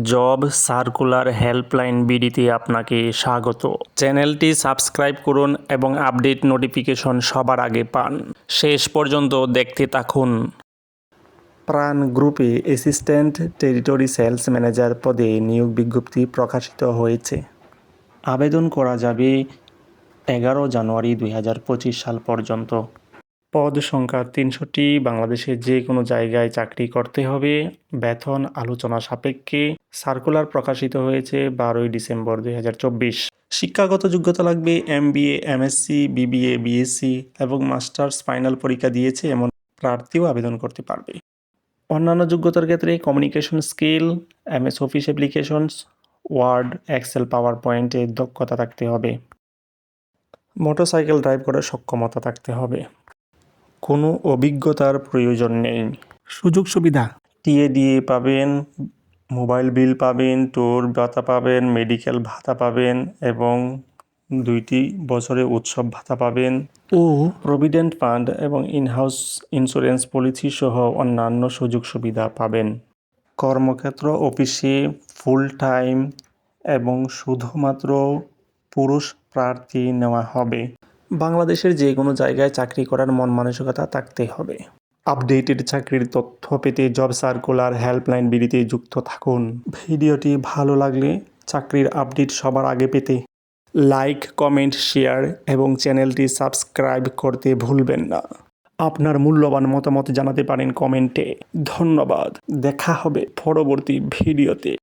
Job circular helpline বিডিতে আপনাকে স্বাগত। চ্যানেলটি সাবস্ক্রাইব করুন এবং আপডেট নোটিফিকেশন সবার আগে পান। শেষ পর্যন্ত দেখতে থাকুন। প্রাণ গ্রুপে অ্যাসিস্ট্যান্ট টেরিটরি সেলস ম্যানেজার পদে নিয়োগ বিজ্ঞপ্তি প্রকাশিত হয়েছে। আবেদন করা যাবে এগারো জানুয়ারি দুই হাজার পঁচিশ সাল পর্যন্ত। পদ সংখ্যা তিনশোটি বাংলাদেশের যে কোনো জায়গায় চাকরি করতে হবে। বেতন আলোচনা সাপেক্ষে সার্কুলার প্রকাশিত হয়েছে বারোই ডিসেম্বর দুই হাজার চব্বিশ। শিক্ষাগত যোগ্যতা লাগবে M BA MSc, BBA, BSc এবং মাস্টার্স ফাইনাল পরীক্ষা দিয়েছে এমন প্রার্থীও আবেদন করতে পারবে। অন্যান্য যোগ্যতার ক্ষেত্রে communication skill MS Office applications Word Excel Power পয়েন্টে দক্ষতা থাকতে হবে। মোটরসাইকেল ড্রাইভ করার সক্ষমতা থাকতে হবে। কোনো অভিজ্ঞতার প্রয়োজন নেই। সুযোগ সুবিধা। টিএডিএ পাবেন মোবাইল বিল পাবেন ট্যুর ভাতা পাবেন মেডিকেল ভাতা পাবেন এবং দুইটি বছরে উৎসব ভাতা পাবেন। ও। প্রভিডেন্ট ফান্ড এবং ইনহাউস ইন্স্যুরেন্স পলিসি সহ অন্যান্য সুযোগ সুবিধা পাবেন। কর্মক্ষেত্র অফিসে ফুল টাইম এবং শুধুমাত্র পুরুষ প্রার্থী নেওয়া হবে। বাংলাদেশের যে কোনো জায়গায় চাকরি করার মন মানসিকতা থাকতে হবে। আপডেটেড চাকরির তথ্য পেতে জব সার্কুলার হেল্পলাইন বিডিতে যুক্ত থাকুন। ভিডিওটি ভালো লাগলে চাকরির আপডেট সবার আগে পেতে লাইক, কমেন্ট, শেয়ার এবং চ্যানেলটি সাবস্ক্রাইব করতে ভুলবেন না। আপনার মূল্যবান মতামত জানাতে পারেন কমেন্টে। ধন্যবাদ। দেখা হবে পরবর্তী ভিডিওতে।